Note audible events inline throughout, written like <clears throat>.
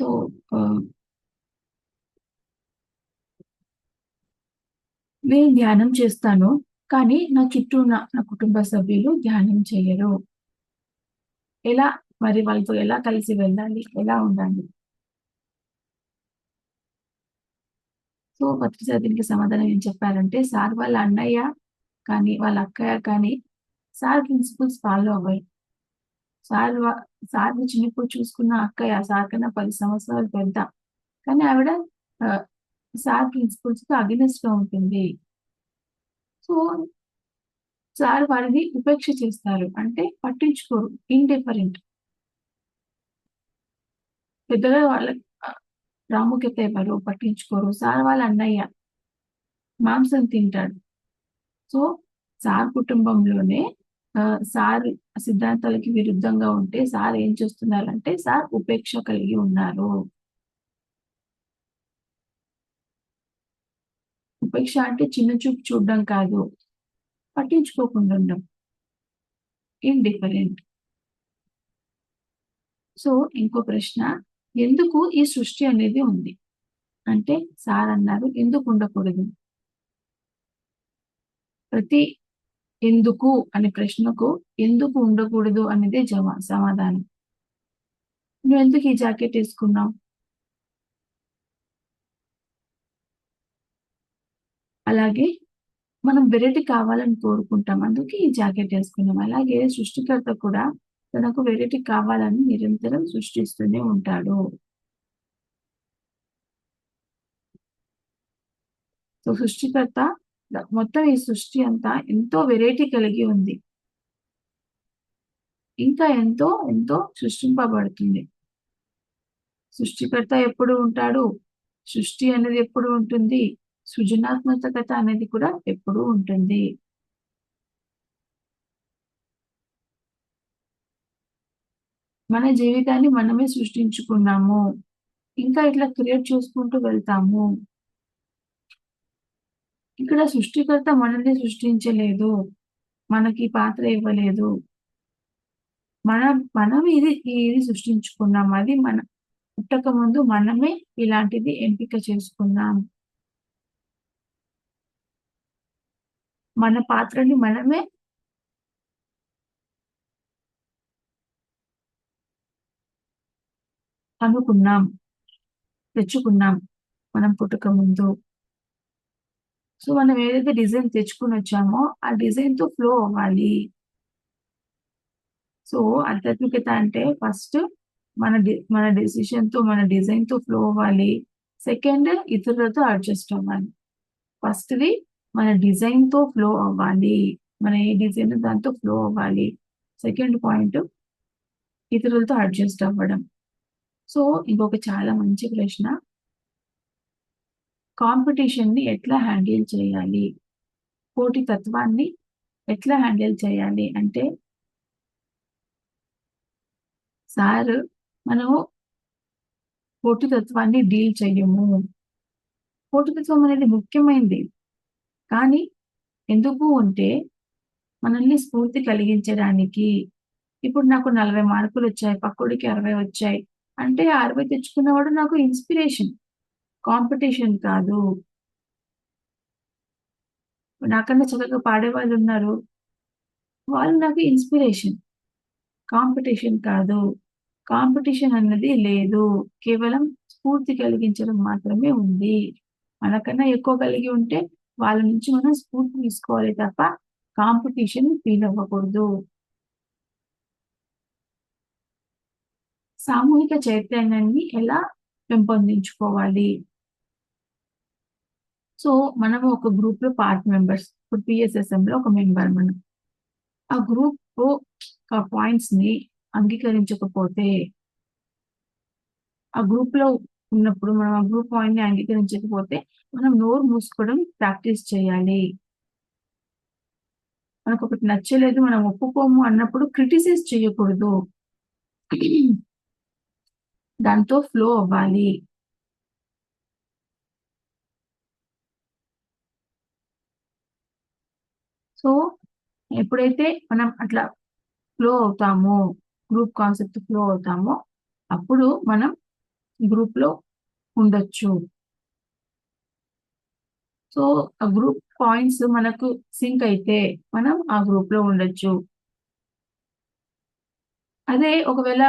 So నేను ధ్యానం చేస్తాను కానీ నా చుట్టూ ఉన్న నా కుటుంబ సభ్యులు ధ్యానం చేయరు. ఎలా? మరి వాళ్ళతో ఎలా కలిసి వెళ్ళాలి? ఎలా ఉండాలి? సో పత్రిక దీనికి సమాధానం ఏం చెప్పారంటే సార్ వాళ్ళ అన్నయ్య కానీ వాళ్ళ అక్కయ్య కానీ సార్ ప్రిన్సిపల్స్ ఫాలో అవ్వాలి సార్ సార్ చిన్నప్పుడు చూసుకున్న అక్కయ్య సార్ కన్నా పది సంవత్సరాలు పెద్ద. కానీ ఆవిడ సార్ ప్రిన్సిపల్స్తో అగెనెస్ట్గా ఉంటుంది. సో సార్ వారిని ఉపేక్ష చేస్తారు. అంటే పట్టించుకోరు. ఇండిఫరెంట్ పెద్దగా వాళ్ళ ప్రాముఖ్యత ఇవ్వరు పట్టించుకోరు. సార్ వాళ్ళ అన్నయ్య మాంసం తింటాడు. సో సార్ కుటుంబంలోనే సార్ సిద్ధాంతాలకి విరుద్ధంగా ఉంటే సార్ ఏం చేస్తున్నారంటే సార్ ఉపేక్ష కలిగి ఉన్నారు. ఉపేక్ష అంటే చిన్న చూపు చూడడం కాదు పట్టించుకోకుండా ఉండడం. ఇండిఫరెంట్ సో ఇంకో ప్రశ్న ఎందుకు ఈ సృష్టి అనేది ఉంది? అంటే సార్ అన్నారు ఎందుకు ఉండకూడదు? ప్రతి ఎందుకు అనే ప్రశ్నకు ఎందుకు ఉండకూడదు అనేదే జవా సమాధానం. నువ్వు ఎందుకు ఈ జాకెట్ వేసుకున్నావు? అలాగే మనం వెరైటీ కావాలని కోరుకుంటాం అందుకే ఈ జాకెట్ వేసుకున్నాం. అలాగే సృష్టికర్త కూడా తనకు వెరైటీ కావాలని నిరంతరం సృష్టిస్తూనే ఉంటాడు. సో సృష్టికర్త మొత్తం ఈ సృష్టి అంతా ఎంతో వెరైటీ కలిగి ఉంది. ఇంకా ఎంతో ఎంతో సృష్టింపబడుతుంది. సృష్టికర్త ఎప్పుడు ఉంటాడు? సృష్టి అనేది ఎప్పుడు ఉంటుంది? సృజనాత్మకత అనేది కూడా ఎప్పుడూ ఉంటుంది. మన జీవితాన్ని మనమే సృష్టించుకున్నాము. ఇంకా ఇట్లా క్రియేట్ చేసుకుంటూ వెళ్తాము. ఇక్కడ సృష్టికర్త మనల్ని సృష్టించలేదు. మనకి పాత్ర ఇవ్వలేదు. మన మనం ఇది ఇది సృష్టించుకున్నాం. అది మన పుట్టక ముందు మనమే ఇలాంటిది ఎంపిక చేసుకున్నాం. మన పాత్రని మనమే అనుకున్నాం తెచ్చుకున్నాం. మనం పుట్టక ముందు. సో మనం ఏదైతే డిజైన్ తెచ్చుకుని వచ్చామో ఆ డిజైన్తో ఫ్లో అవ్వాలి. సో ఆధ్యాత్మికత అంటే ఫస్ట్ మన మన డెసిషన్తో మన డిజైన్తో ఫ్లో అవ్వాలి. సెకండ్ ఇతరులతో అడ్జస్ట్ అవ్వాలి. ఫస్ట్ది మన డిజైన్తో ఫ్లో అవ్వాలి. మన ఏ డిజైన్ దాంతో ఫ్లో అవ్వాలి. సెకండ్ పాయింట్ ఇతరులతో అడ్జస్ట్ అవ్వడం. సో ఇంకొక చాలా మంచి ప్రశ్న. కాంపిటీషన్ని ఎట్లా హ్యాండిల్ చేయాలి? పోటీతత్వాన్ని ఎట్లా హ్యాండిల్ చేయాలి? అంటే సార్ మనము పోటీతత్వాన్ని డీల్ చేయము పోటీతత్వం అనేది ముఖ్యమైనది కానీ ఎందుకు ఉంటే మనల్ని స్ఫూర్తి కలిగించడానికి. ఇప్పుడు నాకు నలభై మార్కులు వచ్చాయి పక్కుడికి అరవై వచ్చాయి. అంటే అరవై తెచ్చుకున్నవాడు నాకు ఇన్స్పిరేషన్. కాంపిటీషన్ కాదు. నాకన్నా చక్కగా పాడే వాళ్ళు ఉన్నారు వాళ్ళు నాకు ఇన్స్పిరేషన్. కాంపిటీషన్ కాదు. కాంపిటీషన్ అన్నది లేదు. కేవలం స్ఫూర్తి కలిగించడం మాత్రమే ఉంది. మనకన్నా ఎక్కువ కలిగి ఉంటే వాళ్ళ నుంచి మనం స్ఫూర్తి తీసుకోవాలి తప్ప కాంపిటీషన్ ఫీల్ అవ్వకూడదు. సామూహిక చైతన్యాన్ని ఎలా పెంపొందించుకోవాలి? సో మనం ఒక గ్రూప్లో పార్ట్ మెంబర్స్ ఇప్పుడు పిఎస్ఎస్ఎం లో ఒక మెంబర్ మనం. ఆ గ్రూప్ పాయింట్స్ని అంగీకరించకపోతే ఆ గ్రూప్లో ఉన్నప్పుడు మనం ఆ గ్రూప్ పాయింట్ని అంగీకరించకపోతే మనం నోరు మూసుకోవడం ప్రాక్టీస్ చేయాలి. మనకు ఒకటి నచ్చలేదు మనం ఒప్పుకోము అన్నప్పుడు క్రిటిసైజ్ చేయకూడదు. దాంతో ఫ్లో అవ్వాలి. సో ఎప్పుడైతే మనం అట్లా ఫ్లో అవుతామో గ్రూప్ కాన్సెప్ట్ ఫ్లో అవుతామో అప్పుడు మనం గ్రూప్లో ఉండొచ్చు. సో ఆ గ్రూప్ పాయింట్స్ మనకు సింక్ అయితే మనం ఆ గ్రూప్లో ఉండొచ్చు. అదే ఒకవేళ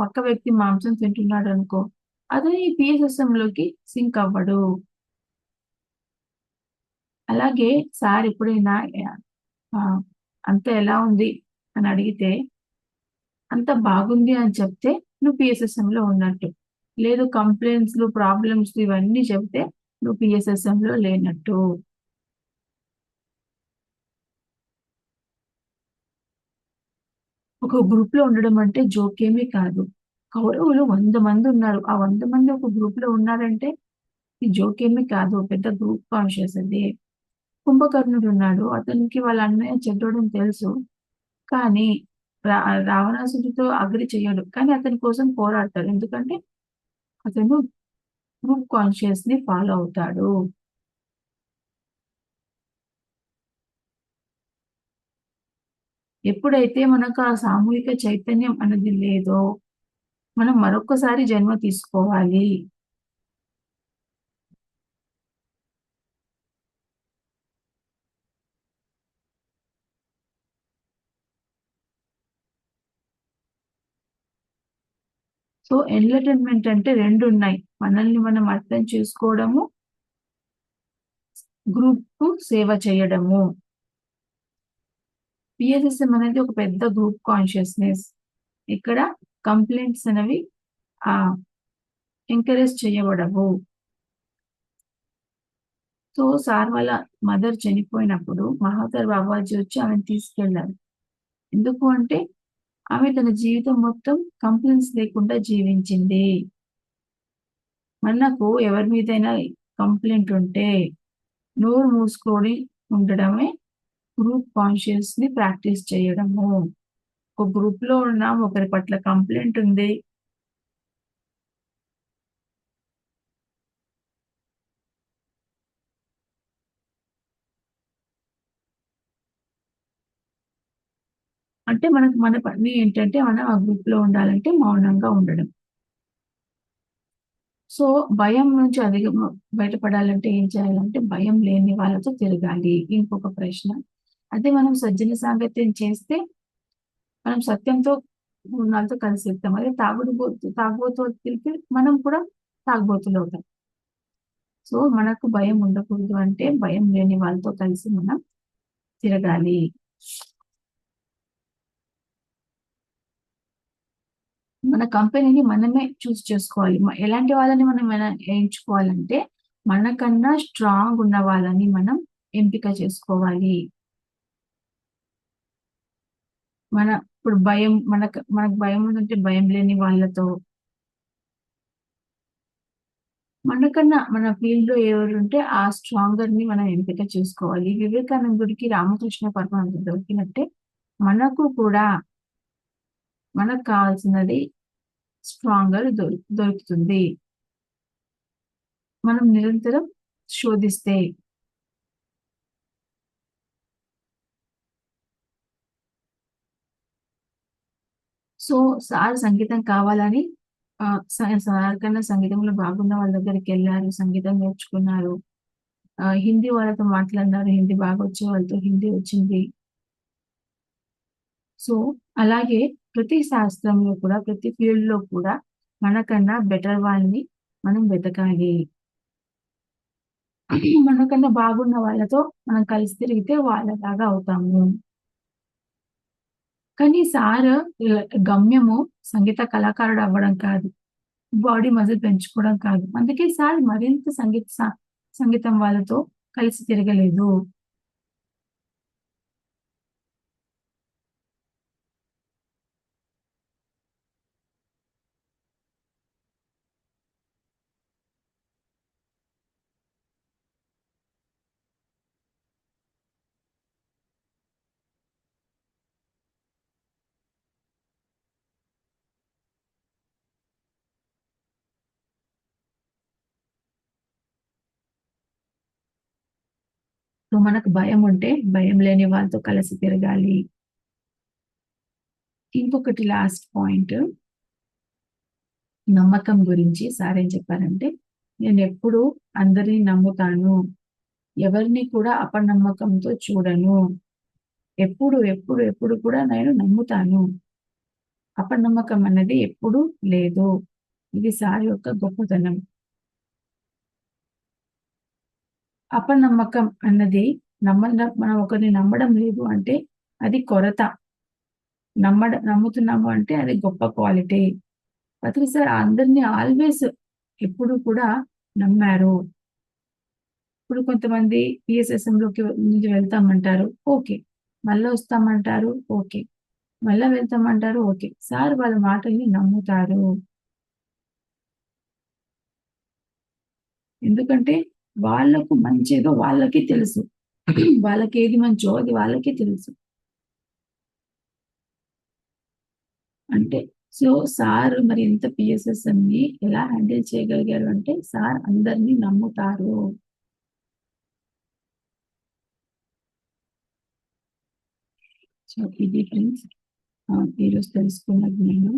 పక్క వ్యక్తి మాంసం తింటున్నాడు అనుకో అదే ఈ పిఎస్ఎస్ఎం సింక్ అవ్వడు. అలాగే సార్ ఎప్పుడైనా అంత ఎలా ఉంది అని అడిగితే అంత బాగుంది అని చెప్తే నువ్వు పిఎస్ఎస్ఎం లో ఉన్నట్టు. లేదు కంప్లైంట్స్ ప్రాబ్లమ్స్ ఇవన్నీ చెప్తే నువ్వు పిఎస్ఎస్ఎం లో లేనట్టు. ఒక గ్రూప్లో ఉండడం అంటే జోకేమీ కాదు. కౌరవులు వంద మంది ఉన్నారు. ఆ వంద మంది ఒక గ్రూప్లో ఉన్నారంటే ఈ జోకేమీ కాదు. పెద్ద గ్రూప్ కాన్షియస్ అది. కుంభకర్ణుడు ఉన్నాడు. అతనికి వాళ్ళ అన్నయ్య చెడ్డోడని తెలుసు. కానీ రా రావణాసుడితో అగ్రి చేయడు కానీ అతని కోసం పోరాడతాడు. ఎందుకంటే అతను గ్రూప్ కాన్షియస్ని ఫాలో అవుతాడు. ఎప్పుడైతే మనకు ఆ సామూహిక చైతన్యం అనేది లేదో మనం మరొకసారి జన్మ తీసుకోవాలి. సో ఎంటర్టైన్మెంట్ అంటే రెండు ఉన్నాయి. మనల్ని మనం అర్థం చేసుకోవడము గ్రూప్కు సేవ చేయడము. పిఎస్ఎస్ఎం అనేది ఒక పెద్ద గ్రూప్ కాన్షియస్నెస్. ఇక్కడ కంప్లైంట్స్ అనేవి ఆ ఎంకరేజ్ చేయబడవు. సో సార్ వాళ్ళ మదర్ చనిపోయినప్పుడు మహాతర్ బాబాజీ వచ్చి ఆమెను తీసుకెళ్ళారు ఎందుకు అంటే ఆమె తన జీవితం మొత్తం కంప్లైంట్స్ లేకుండా జీవించింది. మనకు ఎవరి మీదైనా కంప్లైంట్ ఉంటే నోరు మూసుకొని ఉండడమే గ్రూప్ కాన్షియస్ని ప్రాక్టీస్ చేయడము. ఒక గ్రూప్లో ఉన్నాం ఒకరి పట్ల కంప్లైంట్ ఉంది. అంటే మనకు మన పని ఏంటంటే మనం ఆ గ్రూప్లో ఉండాలంటే మౌనంగా ఉండడం. సో భయం నుంచి అధిక బయటపడాలంటే ఏం చేయాలంటే భయం లేని వాళ్ళతో తిరగాలి. ఇంకొక ప్రశ్న. అదే మనం సజ్జన సాంగత్యం చేస్తే మనం సత్యంతో వాళ్ళతో కలిసి వెళ్తాం. అదే తాగుడు తాగుబోతు తిరిగి మనం కూడా తాగుబోతులు అవుతాం. సో మనకు భయం ఉండకూడదు అంటే భయం లేని వాళ్ళతో కలిసి మనం తిరగాలి. మన కంపెనీని మనమే చూస్ చేసుకోవాలి. ఎలాంటి వాళ్ళని మనం ఎంచుకోవాలంటే మనకన్నా స్ట్రాంగ్ ఉన్న వాళ్ళని మనం ఎంపిక చేసుకోవాలి. మన ఇప్పుడు భయం మనకు మనకు భయం ఉందంటే భయం లేని వాళ్ళతో మనకన్నా మన ఫీల్డ్లో ఎవరు ఉంటే ఆ స్ట్రాంగర్ని మనం ఎంపిక చేసుకోవాలి. వివేకానందుడికి రామకృష్ణ పరమహంస దొరికినట్టే మనకు కూడా మనకు కావాల్సినది స్ట్రాంగర్ దొరి దొరుకుతుంది. మనం నిరంతరం శోధిస్తే సో సార్ సంగీతం కావాలని సార్ కన్నా సంగీతంలో బాగున్న వాళ్ళ దగ్గరికి వెళ్ళారు సంగీతం నేర్చుకున్నారు. హిందీ వాళ్ళతో మాట్లాడినారు హిందీ బాగా వచ్చే వాళ్ళతో హిందీ వచ్చింది. సో అలాగే ప్రతి శాస్త్రంలో కూడా ప్రతి ఫీల్డ్లో కూడా మనకన్నా బెటర్ వాళ్ళని మనం వెతకాలి. మనకన్నా బాగున్న వాళ్ళతో మనం కలిసి తిరిగితే వాళ్ళలాగా అవుతాము. కానీ సార్ గమ్యము సంగీత కళాకారుడు అవ్వడం కాదు. బాడీ మజిల్ పెంచుకోవడం కాదు. అందుకే సార్ మరింత సంగీత సంగీతం వాళ్ళతో కలిసి తిరగలేదు. సో మనకు భయం ఉంటే భయం లేని వాళ్ళతో కలిసి తిరగాలి. ఇంకొకటి లాస్ట్ పాయింట్ నమ్మకం గురించి సార్ ఏం చెప్పారంటే నేను ఎప్పుడు అందరినీ నమ్ముతాను. ఎవరిని కూడా అపనమ్మకంతో చూడను. ఎప్పుడు ఎప్పుడు ఎప్పుడు కూడా నేను నమ్ముతాను. అపనమ్మకం అనేది ఎప్పుడు లేదు. ఇది సార్ యొక్క గొప్పతనం. అపనమ్మకం అన్నది నమ్మడం మనం ఒకరిని నమ్మడం లేదు అంటే అది కొరత. నమ్మడ నమ్ముతున్నాము అంటే అది గొప్ప క్వాలిటీ. అతను సార్ అందరినీ ఆల్వేస్ ఎప్పుడు కూడా నమ్మారు. ఇప్పుడు కొంతమంది పిఎస్ఎస్ఎంలోకి నుంచి వెళ్తామంటారు ఓకే. మళ్ళీ వస్తామంటారు ఓకే. మళ్ళీ వెళ్తామంటారు ఓకే. సార్ వాళ్ళ మాటల్ని నమ్ముతారు. ఎందుకంటే వాళ్ళకు మంచిదో వాళ్ళకి తెలుసు. <clears throat> వాళ్ళకి ఏది మంచో అది వాళ్ళకి తెలుసు. అంటే సో సార్ మరి ఎంత పిఎస్ఎస్ఎం ని ఎలా హ్యాండిల్ చేయగలిగారు అంటే సార్ అందరినీ నమ్ముతారు. సో ఇది ఫ్రెండ్స్. ఈరోజు తెలుసుకున్న జ్ఞానం